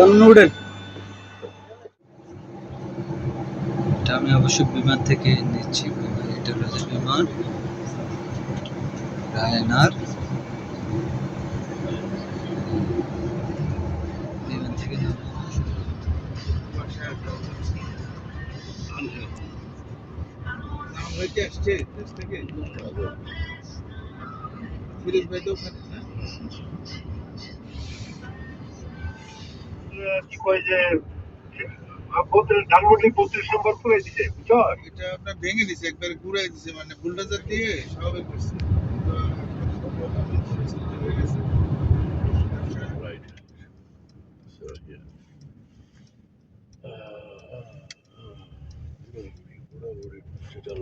চলুন এটা আমি অবশ্য বিমান থেকে নিচ্ছি। বিমান এটা হলো যে বিমান। রায়নার বিমান থেকে আসছে থেকে। ফিরিস ভাই তো ওখানে কি কয় যে ধানমন্ডি বত্রিশ নম্বর করে দিছে বুঝছ এটা আপনার ভেঙে দিছে একবার ঘুরাই দিছে মানে বুলডোজার দিয়ে স্বাভাবিক করছে. সেটা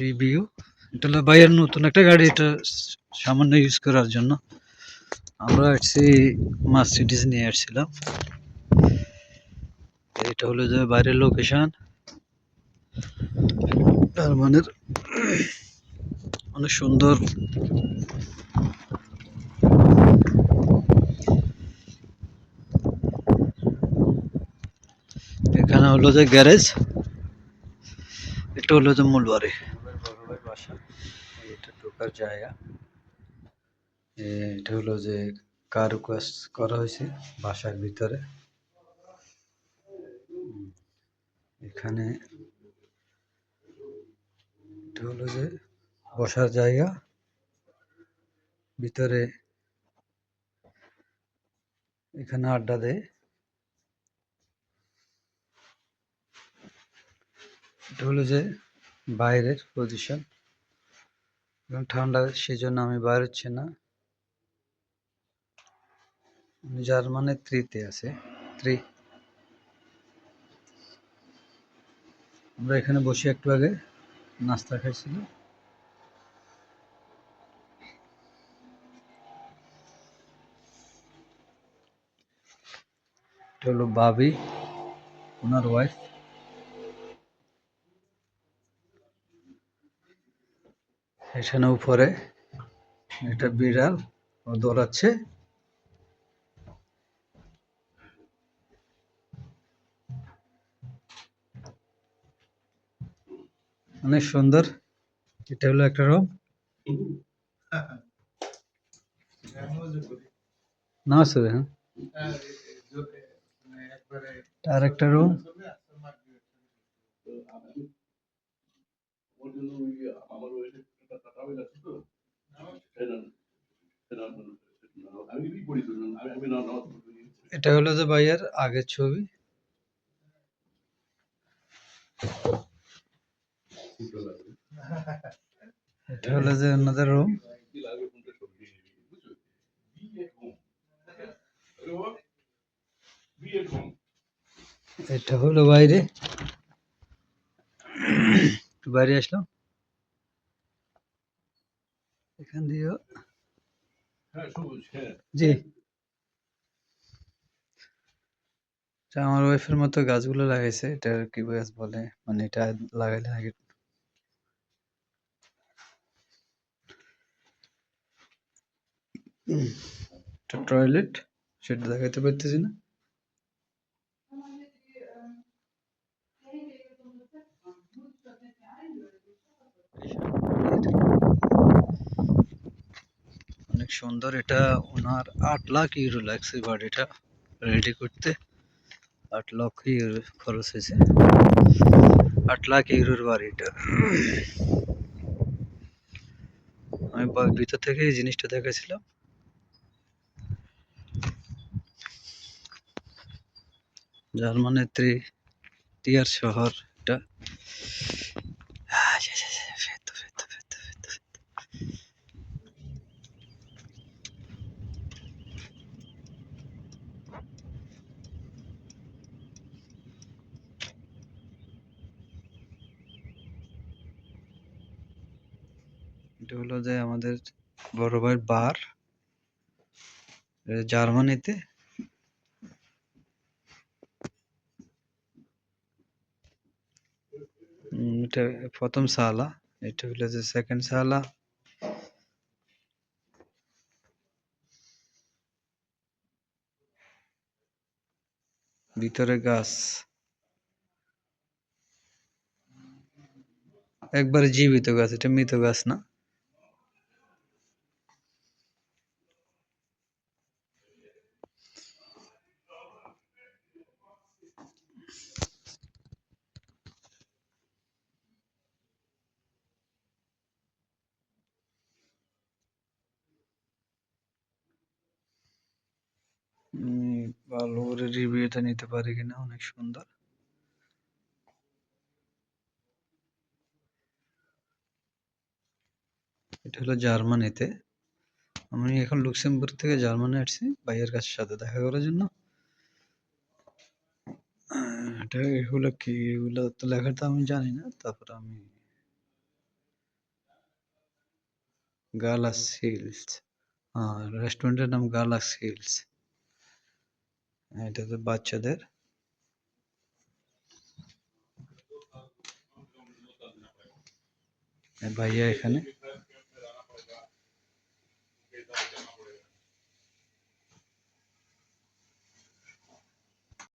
রিভিউ এটা হলো বাইরের নতুন একটা গাড়ি, এটা সামান্য ইউজ করার জন্য। আমরা আসছি মার্সিডিজ নিয়ে আসছিলাম। এটা হলো যে বাইরের লোকেশন জার্মানের অনেক সুন্দর এখানে হলো যে গ্যারেজ, এটা হলো যে মূল বাড়ি। এটা ঢোকার জায়গা। এটা হলো যে কার করা হয়েছে বাসার ভিতরে। এখানে এটা হলো যে বসার জায়গা। ভিতরে এখানে আড্ডা দেয়। এটা হলো যে বাইরের পজিশন এবং ঠান্ডা সেই জন্য আমি বাইর হচ্ছে না। জার্মানের ত্রিতে আছে, ত্রি। আমরা এখানে বসে একটু আগে নাস্তা খাইছিলাম। এটা হলো বাবি, ওনার ওয়াইফ এখানে উপরে একটা বিড়াল দৌড়াচ্ছে। অনেক সুন্দর। এটা হলো একটা রুম। না আসবে আর একটা রুম। আমার এটা হলো যে ভাইয়ের আগের ছবি। এটা হলো যে ওনাদের রুম এট হলো বাইরে। বাইরে আসলাম। এখান দিয়েও। হ্যাঁ হ্যাঁ। জি। আমার ওয়াইফের মতো গাছগুলো লাগাইছে এটা কি গাছ বলে? মানে এটা লাগাইলে আগে টয়লেট সেটা দেখাইতে পারতেছি না। অনেক সুন্দর। এটা ওনার আট লাখ ইউরো লাগছে বাড়িটা রেডি করতে। আট লক্ষ ইউরো খরচ হয়েছে। আট লাখ ইউরোর বাড়িটা আমি ভিতর থেকে এই জিনিসটা দেখেছিলাম। জার্মানের ত্রি টিয়ার শহর এটা। এটা হলো যে আমাদের বড় ভাইয়ের বার জার্মানিতে। এটা প্রথম সালা, এটা হলো যে সেকেন্ড সালা। ভিতরে গাছ। একবারে জীবিত গাছ, এটা মৃত গাছ না? ভালো করে রিভিউটা নিতে পারি কিনা অনেক সুন্দর। এটা হলো জার্মানিতে। আমি এখন লুক্সেমবুর্গ থেকে জার্মানি আসছি, ভাইয়ের কাছে সাথে দেখা করার জন্য। এটা এগুলো কি? এগুলো তো লেখাটা আমি জানি না, তারপর আমি গালাস হিলস। হ্যাঁ রেস্টুরেন্টের নাম গালাস হিলস। এটা তো বাচ্চাদের এই ভাইয়া এখানে